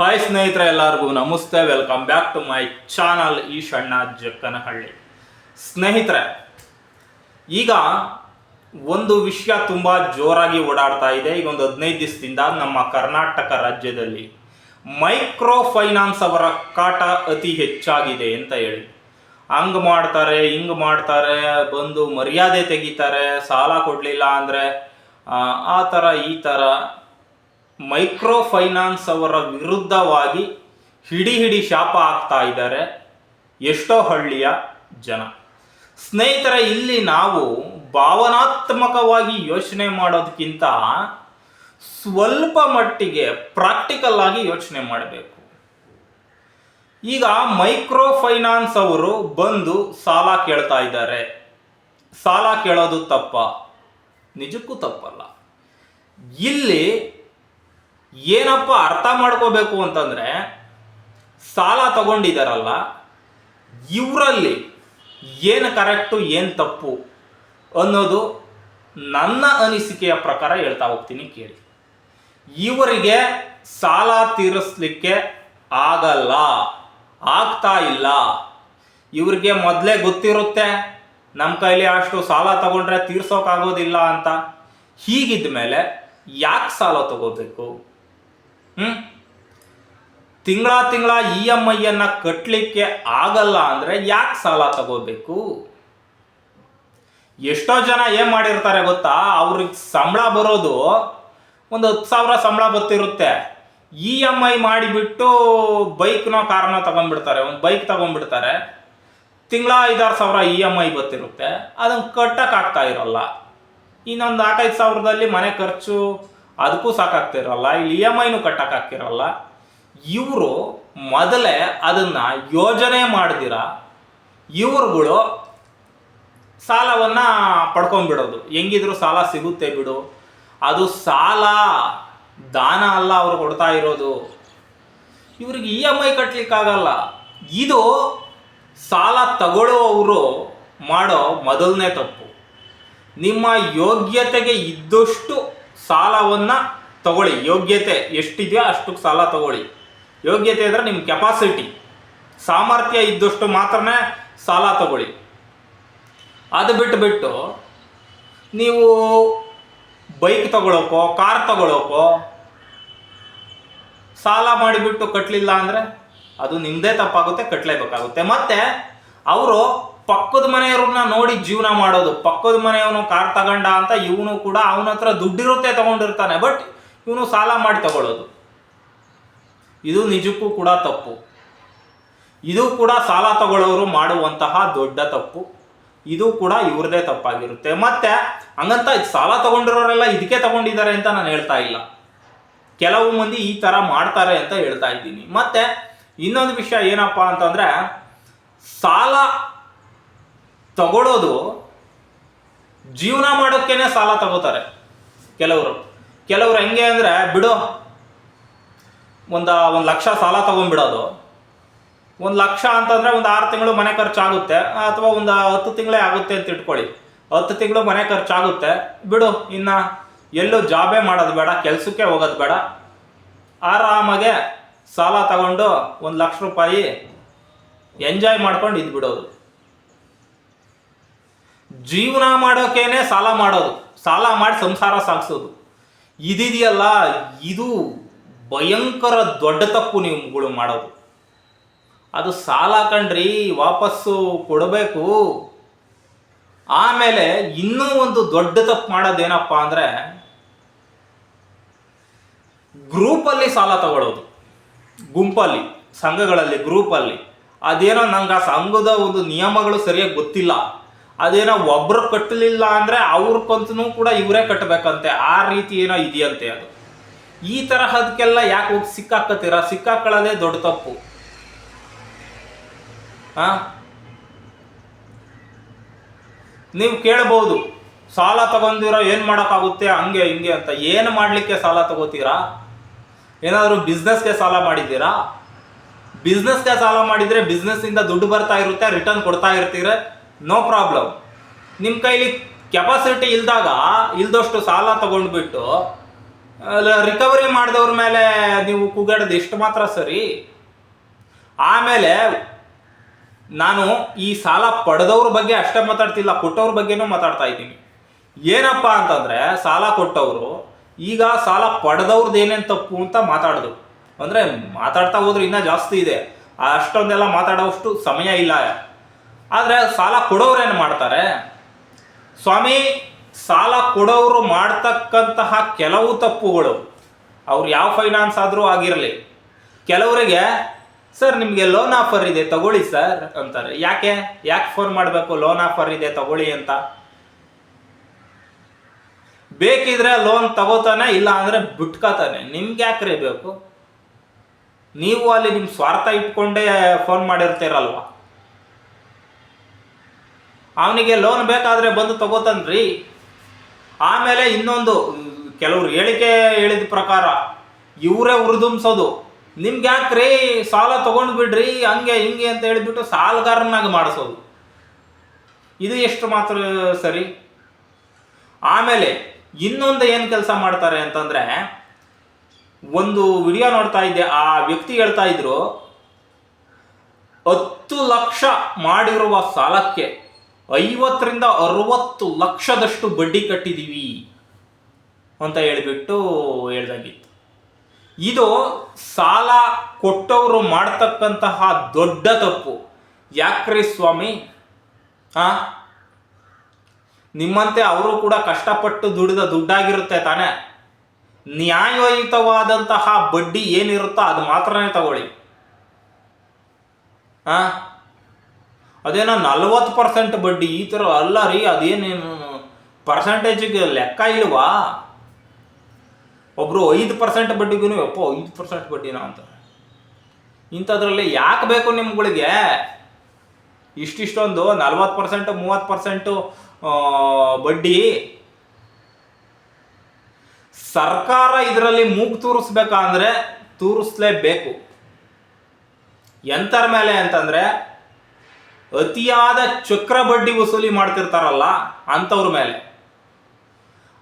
Hi ಸ್ನೇಹಿತರೆ ಎಲ್ಲರಿಗೂ, ನಮಸ್ತೆ. Welcome back to my channel ಈ ಸಣ್ಣ ಜಕ್ಕನಹಳ್ಳಿ. ಸ್ನೇಹಿತರೆ, ಈಗ ಒಂದು ವಿಷಯ ತುಂಬ ಜೋರಾಗಿ ಓಡಾಡ್ತಾ ಇದೆ. ಈಗ ಒಂದು ಹದಿನೈದು ದಿವಸದಿಂದ ನಮ್ಮ ಕರ್ನಾಟಕ ರಾಜ್ಯದಲ್ಲಿ ಮೈಕ್ರೋ ಫೈನಾನ್ಸ್ ಅವರ ಕಾಟ ಅತಿ ಹೆಚ್ಚಾಗಿದೆ ಅಂತ ಹೇಳಿ. ಹಂಗ್ ಮಾಡ್ತಾರೆ, ಹಿಂಗ್ ಮಾಡ್ತಾರೆ, ಬಂದು ಮರ್ಯಾದೆ ತೆಗಿತಾರೆ, ಸಾಲ ಕೊಡಲಿಲ್ಲ ಅಂದರೆ ಆ ಥರ ಈ ಥರ ಮೈಕ್ರೋ ಫೈನಾನ್ಸ್ ಅವರ ವಿರುದ್ಧವಾಗಿ ಹಿಡಿ ಹಿಡಿ ಶಾಪ ಹಾಕ್ತಾ ಇದ್ದಾರೆ ಎಷ್ಟೋ ಹಳ್ಳಿಯ ಜನ. ಸ್ನೇಹಿತರೆ, ಇಲ್ಲಿ ನಾವು ಭಾವನಾತ್ಮಕವಾಗಿ ಯೋಚನೆ ಮಾಡೋದಕ್ಕಿಂತ ಸ್ವಲ್ಪ ಮಟ್ಟಿಗೆ ಪ್ರಾಕ್ಟಿಕಲ್ ಆಗಿ ಯೋಚನೆ ಮಾಡಬೇಕು. ಈಗ ಮೈಕ್ರೋ ಫೈನಾನ್ಸ್ ಅವರು ಬಂದು ಸಾಲ ಕೇಳ್ತಾ ಇದ್ದಾರೆ. ಸಾಲ ಕೇಳೋದು ತಪ್ಪ. ನಿಜಕ್ಕೂ ತಪ್ಪಲ್ಲ. ಇಲ್ಲಿ ಏನಪ್ಪ ಅರ್ಥ ಮಾಡ್ಕೋಬೇಕು ಅಂತಂದ್ರೆ ಸಾಲ ತಗೊಂಡಿದ್ದಾರಲ್ಲ ಇವರಲ್ಲಿ ಏನು ಕರೆಕ್ಟು, ಏನು ತಪ್ಪು ಅನ್ನೋದು ನನ್ನ ಅನಿಸಿಕೆಯ ಪ್ರಕಾರ ಹೇಳ್ತಾ ಹೋಗ್ತೀನಿ ಕೇಳಿ. ಇವರಿಗೆ ಸಾಲ ತೀರಿಸ್ಲಿಕ್ಕೆ ಆಗಲ್ಲ, ಆಗ್ತಾ ಇಲ್ಲ. ಇವರಿಗೆ ಮೊದಲೇ ಗೊತ್ತಿರುತ್ತೆ ನಮ್ಮ ಕೈಲಿ ಅಷ್ಟು ಸಾಲ ತಗೊಂಡ್ರೆ ತೀರ್ಸೋಕ್ಕಾಗೋದಿಲ್ಲ ಅಂತ. ಹೀಗಿದ್ದ ಮೇಲೆ ಯಾಕೆ ಸಾಲ ತಗೋಬೇಕು? ಹ್ಮ್? ತಿಂಗಳ ತಿಂಗಳ ಇ ಎಂ ಐಯನ್ನು ಕಟ್ಟಲಿಕ್ಕೆ ಆಗಲ್ಲ ಅಂದರೆ ಯಾಕೆ ಸಾಲ ತಗೋಬೇಕು? ಎಷ್ಟೋ ಜನ ಏನು ಮಾಡಿರ್ತಾರೆ ಗೊತ್ತಾ? ಅವ್ರಿಗೆ ಸಂಬಳ ಬರೋದು ಒಂದು ಹತ್ತು ಸಾವಿರ ಸಂಬಳ ಬರ್ತಿರುತ್ತೆ. ಇ ಎಂ ಐ ಮಾಡಿಬಿಟ್ಟು ಬೈಕ್ನೋ ಕಾರ್ನೋ ತಗೊಂಡ್ಬಿಡ್ತಾರೆ, ಒಂದು ಬೈಕ್ ತಗೊಂಡ್ಬಿಡ್ತಾರೆ. ತಿಂಗಳ ಐದಾರು ಸಾವಿರ ಇ ಎಂ ಐ ಬರ್ತಿರುತ್ತೆ. ಅದನ್ನು ಕಟ್ಟಕ್ಕಾಗ್ತಾ ಇರೋಲ್ಲ. ಇನ್ನೊಂದು ನಾಲ್ಕೈದು ಸಾವಿರದಲ್ಲಿ ಮನೆ ಖರ್ಚು ಅದಕ್ಕೂ ಸಾಕಾಗ್ತಿರಲ್ಲ, ಇಲ್ಲಿ ಇ ಎಂ ಐನು ಕಟ್ಟಕ್ಕಾಗ್ತಿರಲ್ಲ. ಇವರು ಮೊದಲೇ ಅದನ್ನು ಯೋಜನೆ ಮಾಡಿದಿರ, ಇವ್ರುಗಳು ಸಾಲವನ್ನು ಪಡ್ಕೊಂಡ್ಬಿಡೋದು. ಹೆಂಗಿದ್ರು ಸಾಲ ಸಿಗುತ್ತೆ ಬಿಡು. ಅದು ಸಾಲ ದಾನ ಅಲ್ಲ ಅವ್ರು ಕೊಡ್ತಾ ಇರೋದು. ಇವ್ರಿಗೆ ಇ ಎಂ ಐ ಕಟ್ಟಲಿಕ್ಕಾಗಲ್ಲ ಇದು ಸಾಲ ತಗೊಳ್ಳೋವರು ಮಾಡೋ ಮೊದಲನೇ ತಪ್ಪು. ನಿಮ್ಮ ಯೋಗ್ಯತೆಗೆ ಇದ್ದಷ್ಟು ಸಾಲವನ್ನು ತಗೊಳ್ಳಿ. ಯೋಗ್ಯತೆ ಎಷ್ಟಿದೆಯೋ ಅಷ್ಟಕ್ಕೆ ಸಾಲ ತಗೊಳ್ಳಿ. ಯೋಗ್ಯತೆ ಅಂದರೆ ನಿಮ್ಮ ಕೆಪಾಸಿಟಿ ಸಾಮರ್ಥ್ಯ ಇದ್ದಷ್ಟು ಮಾತ್ರ ಸಾಲ ತಗೊಳ್ಳಿ. ಅದು ಬಿಟ್ಟು ಬಿಟ್ಟು ನೀವು ಬೈಕ್ ತಗೊಳಕೋ ಕಾರ್ ತಗೊಳ್ಳೋಕೋ ಸಾಲ ಮಾಡಿಬಿಟ್ಟು ಕಟ್ಟಲಿಲ್ಲ ಅಂದರೆ ಅದು ನಿಮ್ಮದೇ ತಪ್ಪಾಗುತ್ತೆ ಕಟ್ಟಲೇಬೇಕಾಗುತ್ತೆ ಮತ್ತೆ ಅವರು ಪಕ್ಕದ ಮನೆಯವ್ರನ್ನ ನೋಡಿ ಜೀವನ ಮಾಡೋದು. ಪಕ್ಕದ ಮನೆಯವನು ಕಾರ್ ತಗೊಂಡ ಅಂತ ಇವನು ಕೂಡ ಅವನ ಹತ್ರ ದುಡ್ಡಿರುತ್ತೆ ತಗೊಂಡಿರ್ತಾನೆ. ಬಟ್ ಇವನು ಸಾಲ ಮಾಡಿ ತಗೊಳ್ಳೋದು. ಇದು ನಿಜಕ್ಕೂ ಕೂಡ ತಪ್ಪು. ಇದು ಕೂಡ ಸಾಲ ತಗೊಳ್ಳೋರು ಮಾಡುವಂತಹ ದೊಡ್ಡ ತಪ್ಪು. ಇದು ಕೂಡ ಇವ್ರದೇ ತಪ್ಪಾಗಿರುತ್ತೆ. ಮತ್ತೆ ಹಂಗಂತ ಸಾಲ ತಗೊಂಡಿರೋರೆಲ್ಲ ಇದಕ್ಕೆ ತಗೊಂಡಿದ್ದಾರೆ ಅಂತ ನಾನು ಹೇಳ್ತಾ ಇಲ್ಲ. ಕೆಲವು ಮಂದಿ ಈ ಥರ ಮಾಡ್ತಾರೆ ಅಂತ ಹೇಳ್ತಾ ಇದ್ದೀನಿ. ಮತ್ತೆ ಇನ್ನೊಂದು ವಿಷಯ ಏನಪ್ಪ ಅಂತಂದ್ರೆ ಸಾಲ ತಗೊಳ್ಳೋದು ಜೀವನ ಮಾಡೋಕ್ಕೇನೆ ಸಾಲ ತಗೋತಾರೆ. ಕೆಲವರು. ಕೆಲವರು ಹೆಂಗೆ ಅಂದರೆ, ಬಿಡು. ಒಂದು ಒಂದು ಲಕ್ಷ ಸಾಲ ತಗೊಂಡ್ಬಿಡೋದು. ಒಂದು ಲಕ್ಷ ಅಂತಂದರೆ ಒಂದು ಆರು ತಿಂಗಳು ಮನೆ ಖರ್ಚಾಗುತ್ತೆ, ಅಥವಾ ಒಂದು ಹತ್ತು ತಿಂಗಳೇ ಆಗುತ್ತೆ ಅಂತ ಇಟ್ಕೊಳ್ಳಿ. ಹತ್ತು ತಿಂಗಳು ಮನೆ ಖರ್ಚಾಗುತ್ತೆ, ಬಿಡು, ಇನ್ನು ಎಲ್ಲೂ ಜಾಬೇ ಮಾಡೋದು ಬೇಡ, ಕೆಲಸಕ್ಕೆ ಹೋಗೋದು ಬೇಡ. ಆರಾಮಾಗೆ ಸಾಲ ತಗೊಂಡು ಒಂದು ಲಕ್ಷ ರೂಪಾಯಿ ಎಂಜಾಯ್ ಮಾಡ್ಕೊಂಡು ಇದ್ದು ಬಿಡೋದು ಜೀವನ ಮಾಡೋಕೇನೆ ಸಾಲ ಮಾಡೋದು, ಸಾಲ ಮಾಡಿ ಸಂಸಾರ ಸಾಗಿಸೋದು. ಇದಿದೆಯಲ್ಲ, ಇದು ಭಯಂಕರ ದೊಡ್ಡ ತಪ್ಪು ನೀವುಗಳು ಮಾಡೋದು. ಅದು ಸಾಲ ಕಂಡ್ರಿ ವಾಪಸ್ಸು ಕೊಡಬೇಕು. ಆಮೇಲೆ ಇನ್ನೂ ಒಂದು ದೊಡ್ಡ ತಪ್ಪು ಮಾಡೋದೇನಪ್ಪ ಅಂದರೆ, ಗ್ರೂಪಲ್ಲಿ ಸಾಲ ತಗೊಳ್ಳೋದು ಗುಂಪಲ್ಲಿ, ಸಂಘಗಳಲ್ಲಿ, ಗ್ರೂಪಲ್ಲಿ. ಅದೇನೋ ನಂಗೆ ಆ ಸಂಘದ ಒಂದು ನಿಯಮಗಳು ಸರಿಯಾಗಿ ಗೊತ್ತಿಲ್ಲ. ಅದೇನೋ ಒಬ್ರು ಕಟ್ಟಲಿಲ್ಲ ಅಂದರೆ ಅವ್ರ ಕಂತನೂ ಕೂಡ ಇವರೇ ಕಟ್ಟಬೇಕಂತೆ ಆ ರೀತಿ ಏನೋ ಇದೆಯಂತೆ ಅದು. ಈ ತರಹದಕ್ಕೆಲ್ಲ ಯಾಕೆ ಹೋಗಿ ಸಿಕ್ಕಾಕತ್ತೀರ? ಸಿಕ್ಕಾಕೊಳ್ಳೋದೇ ದೊಡ್ಡ ತಪ್ಪು. ಆ? ನೀವು ಕೇಳಬಹುದು ಸಾಲ ತಗೊಂಡಿರೋ ಏನು ಮಾಡೋಕ್ಕಾಗುತ್ತೆ, ಹಂಗೆ, ಹಿಂಗೆ ಅಂತ. ಏನು ಮಾಡಲಿಕ್ಕೆ ಸಾಲ ತಗೋತೀರಾ? ಏನಾದರೂ ಬಿಸ್ನೆಸ್ಗೆ ಸಾಲ ಮಾಡಿದ್ದೀರಾ? ಬಿಸ್ನೆಸ್ಗೆ ಸಾಲ ಮಾಡಿದರೆ ಬಿಸ್ನೆಸ್ಸಿಂದ ದುಡ್ಡು ಬರ್ತಾ ಇರುತ್ತೆ ರಿಟರ್ನ್ ಕೊಡ್ತಾ ಇರ್ತೀರ? ನೋ ಪ್ರಾಬ್ಲಮ್ ನಿಮ್ಮ ಕೈಲಿ ಕೆಪಾಸಿಟಿ ಇಲ್ದಾಗ, ಇಲ್ದಷ್ಟು ಸಾಲ ತಗೊಂಡ್ಬಿಟ್ಟು ರಿಕವರಿ ಮಾಡಿದವ್ರ ಮೇಲೆ ನೀವು ಕೂಗಾಡೋದು ಎಷ್ಟು ಮಾತ್ರ ಸರಿ. ಆಮೇಲೆ ನಾನು ಈ ಸಾಲ ಪಡೆದವ್ರ ಬಗ್ಗೆ ಅಷ್ಟೇ ಮಾತಾಡ್ತಿಲ್ಲ, ಕೊಟ್ಟವ್ರ ಬಗ್ಗೆನೂ ಮಾತಾಡ್ತಾ ಇದ್ದೀನಿ. ಏನಪ್ಪ ಅಂತಂದ್ರೆ, ಸಾಲ ಕೊಟ್ಟವರು, ಈಗ ಸಾಲ ಪಡೆದವ್ರದ್ದು ಏನೇನು ತಪ್ಪು ಅಂತ ಮಾತಾಡಿದ್ರು ಅಂದರೆ ಮಾತಾಡ್ತಾ ಹೋದ್ರೆ ಇನ್ನೂ ಜಾಸ್ತಿ ಇದೆ. ಅಷ್ಟೊಂದೆಲ್ಲ ಮಾತಾಡೋಷ್ಟು ಸಮಯ ಇಲ್ಲ. ಆದರೆ ಸಾಲ ಕೊಡೋರೇನು ಮಾಡ್ತಾರೆ? ಸ್ವಾಮಿ, ಸಾಲ ಕೊಡೋರು ಮಾಡ್ತಕ್ಕಂತಹ ಕೆಲವು ತಪ್ಪುಗಳು, ಅವ್ರು ಯಾವ ಫೈನಾನ್ಸ್ ಆದರೂ ಆಗಿರಲಿ. ಕೆಲವರಿಗೆ, ಸರ್, ನಿಮಗೆ ಲೋನ್ ಆಫರ್ ಇದೆ, ತಗೊಳ್ಳಿ, ಸರ್, ಅಂತಾರೆ. ಯಾಕೆ? ಯಾಕೆ ಫೋನ್ ಮಾಡಬೇಕು? ಲೋನ್ ಆಫರ್ ಇದೆ, ತಗೊಳ್ಳಿ, ಅಂತ. ಬೇಕಿದ್ರೆ ಲೋನ್ ತಗೋತಾನೆ, ಇಲ್ಲ ಅಂದ್ರೆ ಬಿಟ್ಕೋತಾನೆ. ನಿಮ್ಗೆ ಯಾಕ್ರೆ ಬೇಕು? ನೀವು ಅಲ್ಲಿ ನಿಮ್ಮ ಸ್ವಾರ್ಥ ಇಟ್ಕೊಂಡೇ ಫೋನ್ ಮಾಡಿರ್ತೀರಲ್ವಾ? ಅವನಿಗೆ ಲೋನ್ ಬೇಕಾದ್ರೆ ಬಂದು ತಗೋತಾನ್ರಿ. ಆಮೇಲೆ ಇನ್ನೊಂದು, ಕೆಲವ್ರು ಹೇಳಿಕೆ ಹೇಳಿದ ಪ್ರಕಾರ, ಇವರೇ ಉರಿದುಂಬಿಸೋದು ನಿಮ್ಗೆ ಯಾಕ್ರಿ ಸಾಲ ತಗೊಂಡು ಬಿಡ್ರಿ, ಹಂಗೆ ಹಿಂಗೆ ಅಂತ ಹೇಳಿಬಿಟ್ಟು ಸಾಲಗಾರನಾಗಿ ಮಾಡಿಸೋದು. ಇದು ಎಷ್ಟು ಮಾತ್ರ ಸರಿ? ಆಮೇಲೆ ಇನ್ನೊಂದು ಏನು ಕೆಲಸ ಮಾಡ್ತಾರೆ ಅಂತಂದ್ರೆ, ಒಂದು ವಿಡಿಯೋ ನೋಡ್ತಾ ಇದ್ದೆ, ಆ ವ್ಯಕ್ತಿ ಹೇಳ್ತಾ ಇದ್ರು, ಹತ್ತು ಲಕ್ಷ ಮಾಡಿರುವ ಸಾಲಕ್ಕೆ ಐವತ್ತರಿಂದ ಅರವತ್ತು ಲಕ್ಷದಷ್ಟು ಬಡ್ಡಿ ಕಟ್ಟಿದ್ದೀವಿ ಅಂತ ಹೇಳಿಬಿಟ್ಟು ಹೇಳ್ದಾಗಿತ್ತು. ಇದು ಸಾಲ ಕೊಟ್ಟವರು ಮಾಡ್ತಕ್ಕಂತಹ ದೊಡ್ಡ ತಪ್ಪು. ಯಾಕ್ರಿ ಸ್ವಾಮಿ? ಆ? ನಿಮ್ಮಂತೆ ಅವರು ಕೂಡ ಕಷ್ಟಪಟ್ಟು ದುಡಿದ ದುಡ್ಡಾಗಿರುತ್ತೆ ತಾನೇ. ನ್ಯಾಯಯುತವಾದಂತಹ ಬಡ್ಡಿ ಏನಿರುತ್ತೋ ಅದು ಮಾತ್ರನೇ ತಗೊಳ್ಳಿ. ಆ? ಅದೇನೋ ನಲ್ವತ್ತು ಪರ್ಸೆಂಟ್ ಬಡ್ಡಿ ಈ ಥರ ಅಲ್ಲ ರೀ, ಅದೇನೇನು ಪರ್ಸೆಂಟೇಜಿಗೆ ಲೆಕ್ಕ ಇಲ್ವಾ? ಒಬ್ಬರು ಐದು ಪರ್ಸೆಂಟ್ ಬಡ್ಡಿಗೂ ಯಪ್ಪ, ಐದು ಪರ್ಸೆಂಟ್ ಬಡ್ಡಿನ ಅಂತ. ಇಂಥದ್ರಲ್ಲಿ ಯಾಕೆ ಬೇಕು ನಿಮ್ಗಳಿಗೆ? ಇಷ್ಟಿಷ್ಟೊಂದು ನಲ್ವತ್ತು ಪರ್ಸೆಂಟ್ ಮೂವತ್ತು ಪರ್ಸೆಂಟು ಬಡ್ಡಿ. ಸರ್ಕಾರ ಇದರಲ್ಲಿ ಮೂಗು ತೂರಿಸ್ಬೇಕಂದ್ರೆ ತೂರಿಸ್ಲೇಬೇಕು. ಎಂತರ ಮೇಲೆ ಅಂತಂದ್ರೆ ಅತಿಯಾದ ಚಕ್ರ ಬಡ್ಡಿ ವಸೂಲಿ ಮಾಡ್ತಿರ್ತಾರಲ್ಲ ಅಂಥವ್ರ ಮೇಲೆ.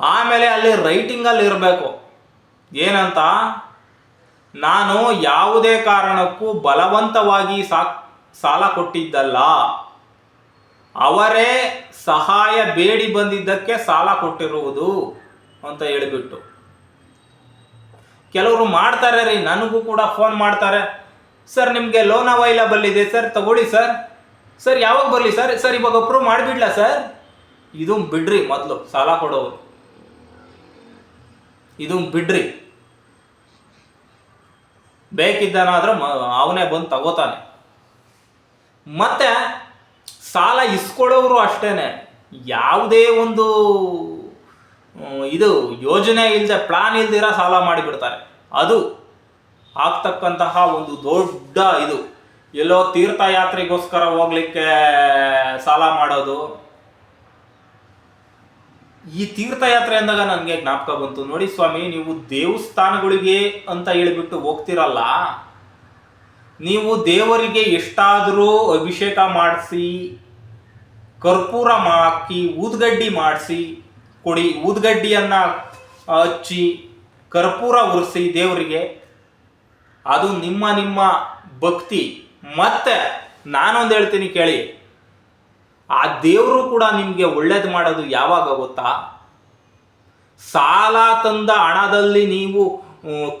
ಆಮೇಲೆ ಅಲ್ಲಿ ರೈಟಿಂಗಲ್ಲಿ ಇರಬೇಕು. ಏನಂತ? ನಾನು ಯಾವುದೇ ಕಾರಣಕ್ಕೂ ಬಲವಂತವಾಗಿ ಸಾ, ಸಾಲ ಕೊಟ್ಟಿದ್ದಲ್ಲ. ಅವರೇ ಸಹಾಯ ಬೇಡಿ ಬಂದಿದ್ದಕ್ಕೆ ಸಾಲ ಕೊಟ್ಟಿರುವುದು ಅಂತ ಹೇಳಿಬಿಟ್ಟು. ಕೆಲವರು ಮಾಡ್ತಾರೆ ರೀ, ನನಗೂ ಕೂಡ ಫೋನ್ ಮಾಡ್ತಾರೆ. ಸರ್ ನಿಮಗೆ ಲೋನ್ ಅವೈಲಬಲ್ ಇದೆ ಸರ್ ತಗೊಳ್ಳಿ ಸರ್ ಸರ್, ಯಾವಾಗ ಬರಲಿ ಸರ್? ಸರ್, ಇವಾಗ ಅಪ್ರೂವ್ ಮಾಡಿಬಿಡ್ಲಾ ಸರ್? ಇದು ಬಿಡ್ರಿ ಮೊದಲು, ಸಾಲ ಕೊಡೋರು. ಇದು ಬಿಡ್ರಿ. ಬೇಕಿದ್ದಾನಾದ್ರೆ ಅವನೇ ಬಂದು ತಗೋತಾನೆ. ಮತ್ತೆ ಸಾಲ ಇಸ್ಕೊಳ್ಳೋರು ಅಷ್ಟೇನೆ. ಯಾವುದೇ ಒಂದು ಇದು ಯೋಜನೆ ಇಲ್ಲದೆ ಪ್ಲಾನ್ ಇಲ್ದಿರ ಸಾಲ ಮಾಡಿಬಿಡ್ತಾರೆ. ಅದು ಆಗ್ತಕ್ಕಂತಹ ಒಂದು ದೊಡ್ಡ ಇದು. ಎಲ್ಲೋ ತೀರ್ಥಯಾತ್ರೆಗೋಸ್ಕರ ಹೋಗ್ಲಿಕ್ಕೆ ಸಾಲ ಮಾಡೋದು. ಈ ತೀರ್ಥಯಾತ್ರೆ ಅಂದಾಗ ನನಗೆ ಜ್ಞಾಪಕ ಬಂತು. ನೋಡಿ ಸ್ವಾಮಿ, ನೀವು ದೇವಸ್ಥಾನಗಳಿಗೆ ಅಂತ ಹೇಳಿಬಿಟ್ಟು ಹೋಗ್ತಿರಲ್ಲ, ನೀವು ದೇವರಿಗೆ ಎಷ್ಟಾದರೂ ಅಭಿಷೇಕ ಮಾಡಿಸಿ, ಕರ್ಪೂರ ಹಾಕಿ, ಊದ್ಗಡ್ಡಿ ಮಾಡಿಸಿ, ಕೊಡಿ, ಊದ್ಗಡ್ಡಿಯನ್ನು ಹಚ್ಚಿ, ಕರ್ಪೂರ ಉರಿಸಿ ದೇವರಿಗೆ, ಅದು ನಿಮ್ಮ ನಿಮ್ಮ ಭಕ್ತಿ. ಮತ್ತೆ ನಾನೊಂದು ಹೇಳ್ತೀನಿ ಕೇಳಿ. ಆ ದೇವರು ಕೂಡ ನಿಮಗೆ ಒಳ್ಳೇದು ಮಾಡೋದು ಯಾವಾಗ ಗೊತ್ತಾ? ಸಾಲ ತಂದ ಹಣದಲ್ಲಿ ನೀವು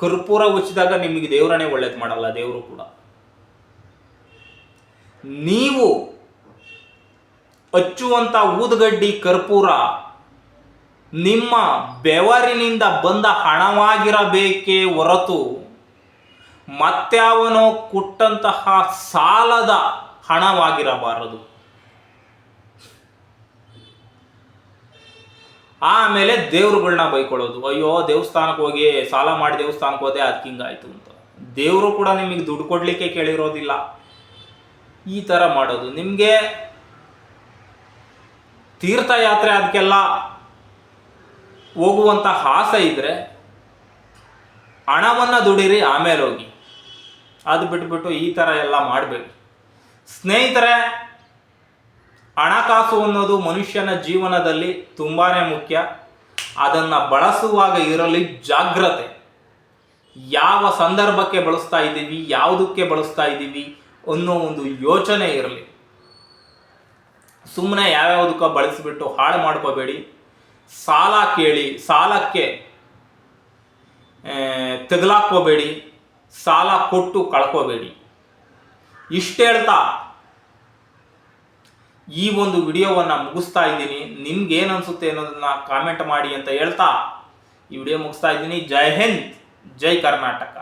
ಕರ್ಪೂರ ಉಚ್ಚಿದಾಗ ನಿಮಗೆ ದೇವರನ್ನೇ ಒಳ್ಳೇದು ಮಾಡಲ್ಲ, ದೇವರು ಕೂಡ. ನೀವು ಹಚ್ಚುವಂಥ ಊದುಗಡ್ಡಿ ಕರ್ಪೂರ ನಿಮ್ಮ ಬೆವರಿನಿಂದ ಬಂದ ಹಣವಾಗಿರಬೇಕೇ ಹೊರತು ಮತ್ಯಾವನೋ ಕೊಟ್ಟಂತಹ ಸಾಲದ ಹಣವಾಗಿರಬಾರದು. ಆಮೇಲೆ ದೇವ್ರುಗಳನ್ನ ಬೈಕೊಳ್ಳೋದು. ಅಯ್ಯೋ, ದೇವಸ್ಥಾನಕ್ಕೆ ಹೋಗಿ ಸಾಲ ಮಾಡಿ ದೇವಸ್ಥಾನಕ್ಕೆ ಹೋದೆ ಅದಕ್ಕೆ ಹಿಂಗಾಯ್ತು ಅಂತ. ದೇವರು ಕೂಡ ನಿಮಗೆ ದುಡ್ಡು ಕೊಡ್ಲಿಕ್ಕೆ ಕೇಳಿರೋದಿಲ್ಲ. ಈ ಥರ ಮಾಡೋದು. ನಿಮಗೆ ತೀರ್ಥಯಾತ್ರೆ ಅದಕ್ಕೆಲ್ಲ ಹೋಗುವಂಥ ಆಸೆ ಇದ್ರೆ ಹಣವನ್ನು ದುಡಿರಿ, ಆಮೇಲೆ ಹೋಗಿ. ಅದು ಬಿಟ್ಬಿಟ್ಟು ಈ ಥರ ಎಲ್ಲ ಮಾಡಬೇಕು. ಸ್ನೇಹಿತರೆ, ಹಣಕಾಸು ಅನ್ನೋದು ಮನುಷ್ಯನ ಜೀವನದಲ್ಲಿ ತುಂಬಾ ಮುಖ್ಯ. ಅದನ್ನು ಬಳಸುವಾಗ ಇರಲಿ ಜಾಗ್ರತೆ. ಯಾವ ಸಂದರ್ಭಕ್ಕೆ ಬಳಸ್ತಾ ಇದ್ದೀವಿ, ಯಾವುದಕ್ಕೆ ಬಳಸ್ತಾ ಇದ್ದೀವಿ ಅನ್ನೋ ಒಂದು ಯೋಚನೆ ಇರಲಿ. ಸುಮ್ಮನೆ ಯಾವ್ಯಾವುದಕ್ಕೋ ಬಳಸಿಬಿಟ್ಟು ಹಾಳು ಮಾಡ್ಕೋಬೇಡಿ. ಸಾಲ ಕೇಳಿ, ಸಾಲಕ್ಕೆ ತಗಲಾಕೋಬೇಡಿ ಸಾಲ ಕೊಟ್ಟು ಕಳ್ಕೋಬೇಡಿ. ಇಷ್ಟು ಹೇಳ್ತಾ, ಈ ಒಂದು ವಿಡಿಯೋವನ್ನು ಮುಗಿಸ್ತಾ ಇದ್ದೀನಿ. ನಿಮ್ಗೆ ಏನು ಅನಿಸುತ್ತೆ ಅನ್ನೋದನ್ನ ಕಾಮೆಂಟ್ ಮಾಡಿ ಅಂತ ಹೇಳ್ತಾ, ಈ ವಿಡಿಯೋ ಮುಗಿಸ್ತಾ ಇದ್ದೀನಿ. ಜೈ ಹಿಂದ್, ಜೈ ಕರ್ನಾಟಕ.